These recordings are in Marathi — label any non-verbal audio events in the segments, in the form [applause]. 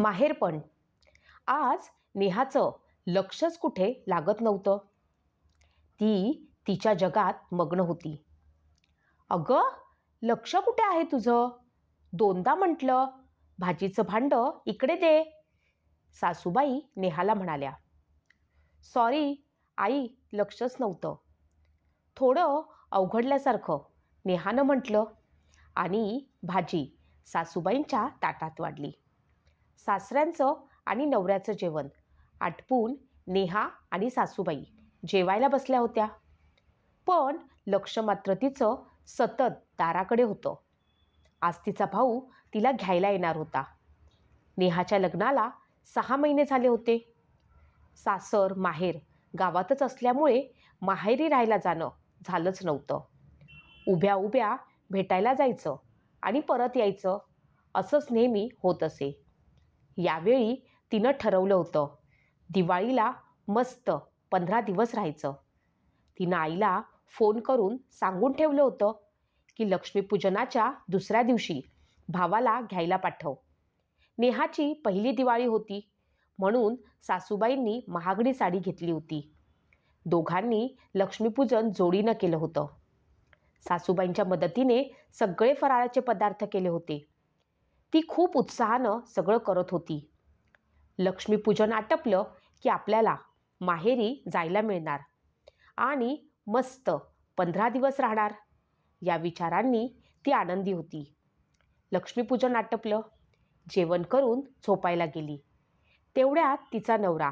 माहेरपण आज नेहाचं लक्षच कुठे लागत नव्हतं. ती तिच्या जगात मग्न होती. अगं लक्ष कुठे आहे तुझं? दोनदा म्हटलं भाजीचं भांडं इकडे दे. सासूबाई नेहाला म्हणाल्या. सॉरी आई लक्षच नव्हतं. थोडं अवघडल्यासारखं नेहानं म्हटलं. आणि भाजी सासूबाईंच्या ताटात वाढली. सासऱ्यांचं आणि नवऱ्याचं जेवण. आटपून नेहा आणि सासूबाई जेवायला बसल्या होत्या. पण लक्ष मात्र तिचं सतत दाराकडे होतं. आज तिचा भाऊ तिला घ्यायला येणार होता. नेहाच्या लग्नाला सहा महिने झाले होते. सासर माहेर गावातच असल्यामुळे माहेरी राहायला जाणं झालंच नव्हतं. उभ्या उभ्या भेटायला जायचं आणि परत यायचं असंच नेहमी होत असे. यावेळी तिनं ठरवलं होतं. दिवाळीला मस्त पंधरा दिवस राहायचं. तिनं आईला फोन करून सांगून ठेवलं होतं की लक्ष्मीपूजनाच्या दुसऱ्या दिवशी भावाला घ्यायला पाठव. नेहाची पहिली दिवाळी होती म्हणून सासूबाईंनी महागडी साडी घेतली होती. दोघांनी लक्ष्मीपूजन जोडीनं केलं होतं. सासूबाईंच्या मदतीने सगळे फराळाचे पदार्थ केले होते. ती खूप उत्साहानं सगळं करत होती. लक्ष्मीपूजन आटपलं की आपल्याला माहेरी जायला मिळणार आणि मस्त पंधरा दिवस राहणार या विचारांनी ती आनंदी होती. लक्ष्मीपूजन आटपलं जेवण करून झोपायला गेली. तेवढ्यात तिचा नवरा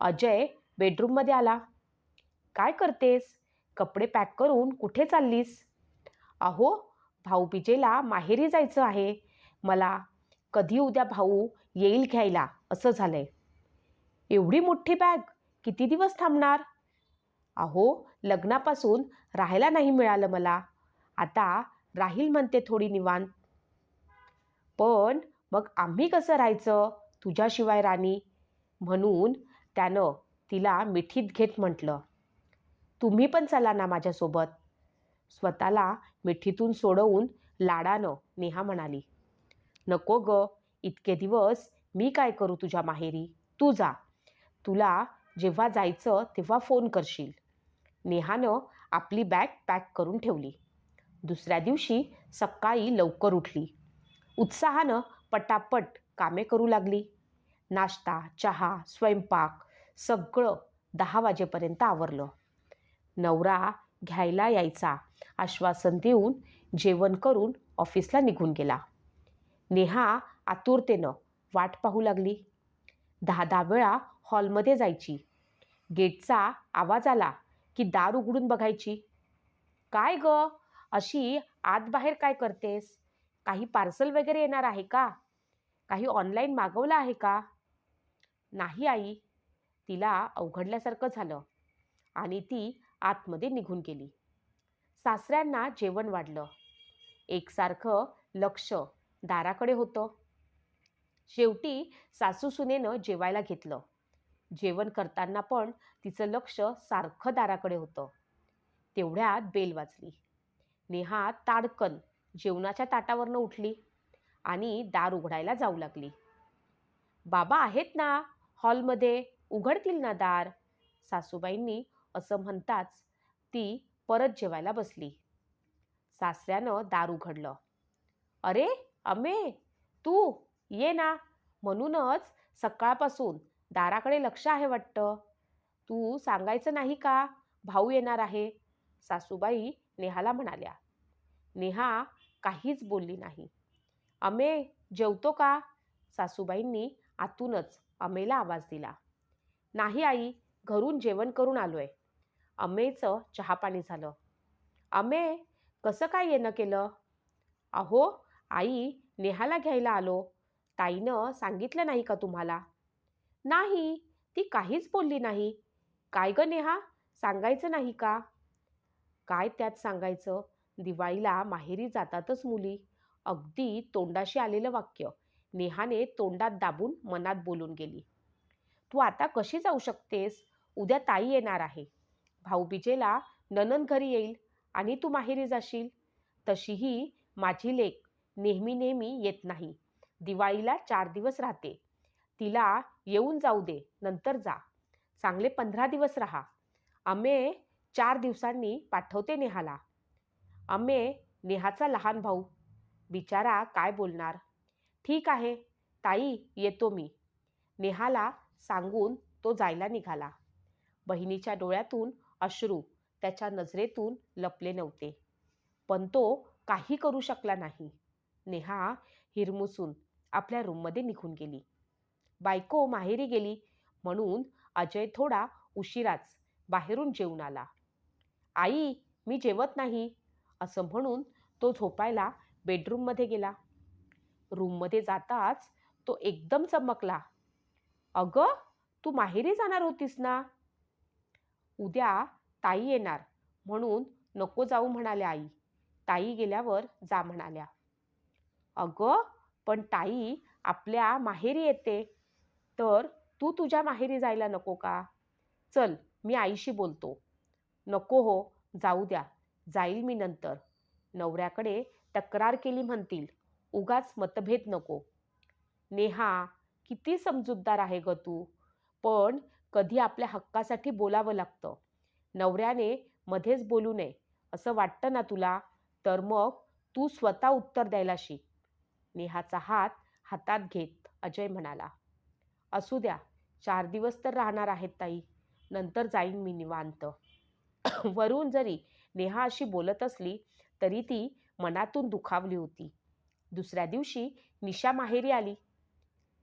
अजय बेडरूममध्ये आला. काय करतेस? कपडे पॅक करून कुठे चाललीस? अहो भाऊबीजेला माहेरी जायचं आहे. मला कधी उद्या भाऊ येईल घ्यायला असं झालं आहे एवढी मोठी बॅग किती दिवस थांबणार? अहो लग्नापासून राहायला नाही मिळालं मला. आता राहील म्हणते थोडी निवांत. पण मग आम्ही कसं राहायचं तुझ्याशिवाय राणी? म्हणून त्यानं तिला मिठीत घेत म्हटलं. तुम्ही पण चला ना माझ्यासोबत. स्वतःला मिठीतून सोडवून लाडानं नेहा म्हणाली. नको ग इतके दिवस मी काय करू तुझ्या माहेरी? तू जा. तुला जेव्हा जायचं तेव्हा फोन करशील. नेहानं आपली बॅग पॅक करून ठेवली. दुसऱ्या दिवशी सकाळी लवकर उठली. उत्साहानं पटापट कामे करू लागली. नाश्ता चहा स्वयंपाक सगळं दहा वाजेपर्यंत आवरलं. नवरा घ्यायला यायचा आश्वासन देऊन जेवण करून ऑफिसला निघून गेला. नेहा आतुरतेनं वाट पाहू लागली. दहा दहा वेळा हॉलमध्ये जायची. गेटचा आवाज आला की दार उघडून बघायची. काय ग? अशी आत बाहेर काय करतेस? काही पार्सल वगैरे येणार आहे का? काही ऑनलाईन मागवलं आहे का? नाही आई. तिला अवघडल्यासारखं झालं आणि ती आतमध्ये निघून गेली. सासऱ्यांना जेवण वाढलं. एकसारखं लक्ष दाराकडे होतं. शेवटी सासू सुनेनं जेवायला घेतलं. जेवण करताना पण तिचं लक्ष सारखं दाराकडे होतं. तेवढ्यात बेल वाजली. नेहा ताडकन जेवणाच्या ताटावरनं उठली आणि दार उघडायला जाऊ लागली. बाबा आहेत ना हॉलमध्ये? उघडतील ना दार? सासूबाईंनी असं म्हणताच ती परत जेवायला बसली. सासऱ्यानं दार उघडलं. अरे अमे तू ये ना. म्हणूनच सकाळपासून दाराकडे लक्ष आहे वाटतं. तू सांगायचं नाही का? भाऊ येणार आहे. सासूबाई नेहाला म्हणाल्या. नेहा काहीच बोलली नाही. अमे जेवतो का? सासूबाईंनी आतूनच अमेला आवाज दिला. नाही आई घरून जेवण करून आलो आहे अमेचं चहापाणी झालं. अमे कसं काय येणं केलं? अहो आई नेहाला घ्यायला आलो. ताईनं सांगितलं नाही का तुम्हाला? नाही ती काहीच बोलली नाही. काय गं नेहा सांगायचं नाही का? काय त्यात सांगायचं? दिवाळीला माहेरी जातातच मुली. अगदी तोंडाशी आलेलं वाक्य. नेहाने तोंडात दाबून मनात बोलून गेली. तू आता कशी जाऊ शकतेस? उद्या ताई येणार आहे. भाऊबीजेला ननन घरी येईल आणि तू माहेरी जाशील. तशीही माझी लेक नेहमी नेहमी येत नाही. दिवाळीला चार दिवस राहते. तिला येऊन जाऊ दे नंतर जा. चांगले पंधरा दिवस राहा. अमे चार दिवसांनी पाठवते नेहाला. अमे नेहाचा लहान भाऊ. बिचारा काय बोलणार? ठीक आहे ताई येतो मी. नेहाला सांगून तो जायला निघाला. बहिणीच्या डोळ्यातून अश्रू त्याच्या नजरेतून लपले नव्हते. पण तो काही करू शकला नाही. नेहा हिरमुसून आपल्या रूममध्ये निघून गेली. बायको माहेरी गेली म्हणून अजय थोडा उशिराच बाहेरून जेवून आला. आई मी जेवत नाही असं म्हणून तो झोपायला बेडरूममध्ये गेला. रूममध्ये जाताच तो एकदम चमकला. अगं तू माहेरी जाणार होतीस ना? उद्या ताई येणार म्हणून नको जाऊ म्हणाल्या आई. ताई गेल्यावर जा म्हणाल्या. अगं पण ताई आपल्या माहेरी येते. तर तू तुझ्या माहेरी जायला नको का? चल मी आईशी बोलतो. नको हो जाऊ द्या. जाईल मी नंतर. नवऱ्याकडे तक्रार केली म्हणतील. उगाच मतभेद नको. नेहा किती समजूतदार आहे ग तू. पण कधी आपल्या हक्कासाठी बोलावं लागतं. नवऱ्याने मध्येच बोलू नये. असं वाटतं ना तुला? तर मग तू स्वतः उत्तर द्यायला शिक. नेहाचा हात हातात घेत अजय म्हणाला असू द्या चार दिवस तर राहणार आहेत ताई नंतर जाईन मी निवांत. [clears throat] वरून जरी नेहा अशी बोलत असली तरी ती मनातून दुखावली होती. दुसऱ्या दिवशी निशा माहेरी आली.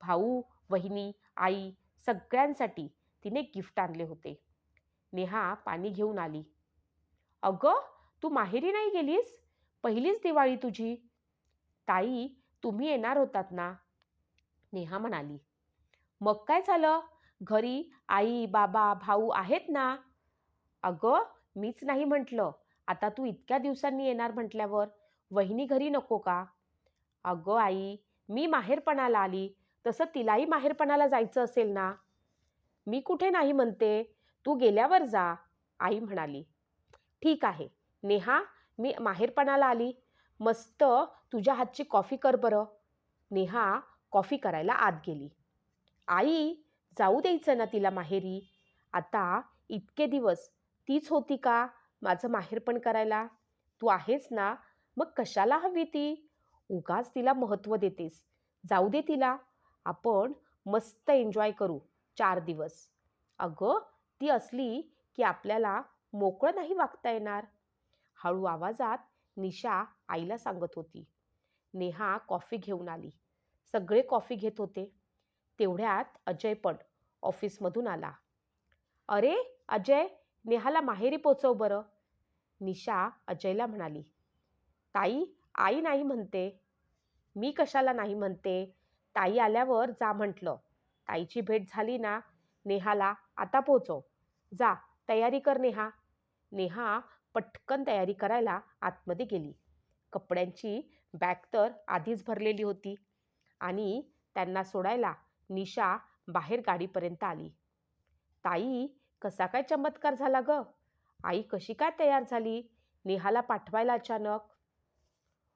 भाऊ वहिनी आई सगळ्यांसाठी तिने गिफ्ट आणले होते. नेहा पाणी घेऊन आली. अगं तू माहेरी नाही गेलीस? पहिलीच दिवाळी तुझी. ताई तुम्ही येणार होतात ना? नेहा म्हणाली. मग काय झालं? घरी आई बाबा भाऊ आहेत ना? अगं मीच नाही म्हटलं. आता तू इतक्या दिवसांनी येणार म्हटल्यावर वहिनी घरी नको का? अगं आई मी माहेरपणाला आली. तसं तिलाही माहेरपणाला जायचं असेल ना? मी कुठे नाही म्हणते. तू गेल्यावर जा आई म्हणाली. ठीक आहे. नेहा मी माहेरपणाला आली. मस्त तुझ्या हातची कॉफी कर बरं. नेहा कॉफी करायला आत गेली. आई जाऊ द्यायचं ना तिला माहेरी? आता इतके दिवस तीच होती का माझं माहेरपण करायला? तू आहेस ना मग कशाला हवी ती? उगाच तिला महत्त्व देतेस. जाऊ दे तिला. आपण मस्त एन्जॉय करू चार दिवस. अगं ती असली की आपल्याला मोकळं नाही वागता येणार. हळू आवाजात निशा आईला सांगत होती. नेहा कॉफी घेऊन आली. सगळे कॉफी घेत होते. तेवढ्यात अजय पण ऑफिसमधून आला. अरे अजय नेहाला माहेरी पोचव बरं. निशा अजयला म्हणाली. ताई आई नाही म्हणते. मी कशाला नाही म्हणते? ताई आल्यावर जा म्हटलं. ताईची भेट झाली ना नेहाला आता पोचव. जा तयारी कर नेहा. नेहा पटकन तयारी करायला आतमध्ये गेली. कपड्यांची बॅग तर आधीच भरलेली होती आणि त्यांना सोडायला निशा बाहेर गाडीपर्यंत आली. ताई कसा काय चमत्कार झाला ग? आई कशी काय तयार झाली? नेहाला पाठवायला अचानक?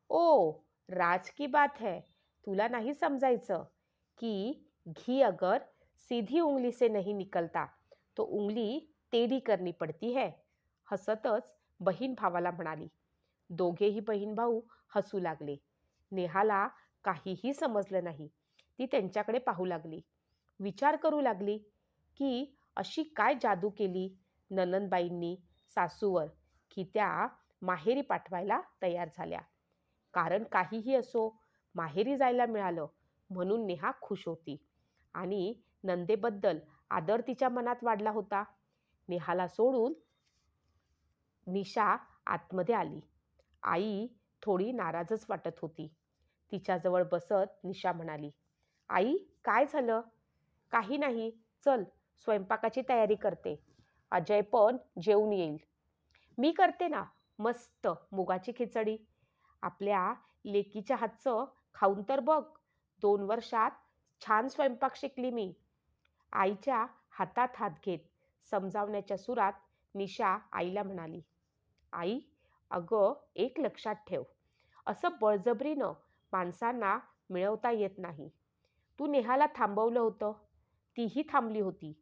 ओ राज की बात है. तुला नाही समजायचं की घी अगर सीधी उंगली से नहीं निकलता तो उंगली टेढ़ी करनी पडती है. हसतच बहीण भावाला म्हणाली. दोघेही बहीण भाऊ हसू लागले. नेहाला काहीही समजलं नाही. ती त्यांच्याकडे पाहू लागली. विचार करू लागली की अशी काय जादू केली ननंदबाईंनी सासूवर. की त्या माहेरी पाठवायला तयार झाल्या. कारण काहीही असो माहेरी जायला मिळालं म्हणून नेहा खुश होती. आणि नंदेबद्दल आदर तिच्या मनात वाढला होता. नेहाला सोडून निशा आतमध्ये आली. आई थोडी नाराजच वाटत होती. तिच्याजवळ बसत निशा म्हणाली आई काय झालं? काही नाही. चल स्वयंपाकाची तयारी करते. अजय पण जेवून येईल. मी करते ना. मस्त. मुगाची खिचडी. आपल्या लेकीच्या हातचं खाऊन तर बघ. दोन वर्षात छान स्वयंपाक शिकली मी. आईच्या हातात हात घेत समजावण्याच्या सुरात निशा आईला म्हणाली आई अगं एक लक्षात ठेव. असं बळजबरीनं माणसांना मिळवता येत नाही. तू नेहाला थांबवलं होतं. तीही थांबली होती.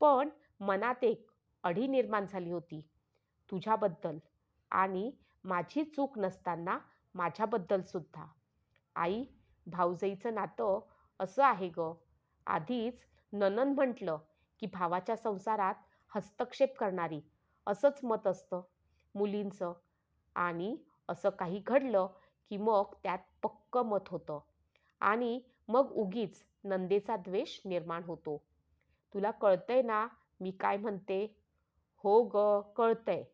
पण मनात एक अढी निर्माण झाली होती. तुझ्याबद्दल आणि माझी चूक नसताना माझ्याबद्दलसुद्धा आई भाऊजाईचं नातं असं आहे ग. आधीच ननन म्हटलं की भावाच्या संसारात हस्तक्षेप करणारी असंच मत असतं. मुलींचं. आणि असं काही घडलं की मग त्यात पक्क मत होतं. आणि मग उगीच नंदेचा द्वेष निर्माण होतो. तुला कळतंय ना मी काय म्हणते? हो ग कळतंय.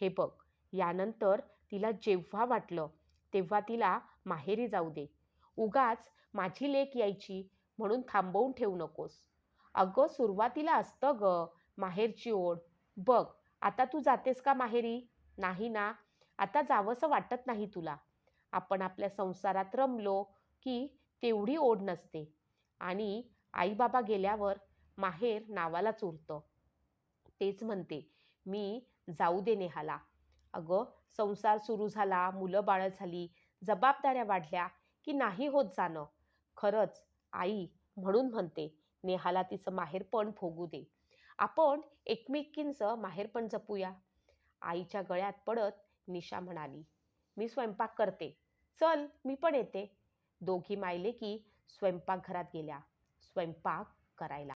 हे बघ यानंतर तिला जेव्हा वाटलं तेव्हा तिला माहेरी जाऊ दे. उगाच माझी लेक यायची म्हणून थांबवून ठेवू नकोस. अगं सुरुवातीला असतं ग माहेरची ओढ. बघ आता तू जातेस का माहेरी? नाही ना? आता जावंसं वाटत नाही तुला. आपण आपल्या संसारात रमलो की तेवढी ओढ नसते. आणि आईबाबा गेल्यावर माहेर नावालाच उरतं. तेच म्हणते मी जाऊ दे नेहाला. अगं संसार सुरू झाला मुलं बाळं झाली जबाबदाऱ्या वाढल्या की नाही होत जाणं. खरंच आई म्हणून म्हणते नेहाला तिचं माहेरपण भोगू दे. आपण एकमेकींचं माहेरपण जपूया. आईच्या गळ्यात पडत निशा म्हणाली मी स्वयंपाक करते. चल मी पण येते. दोघी मायले की स्वयंपाकघरात गेल्या. स्वयंपाक करायला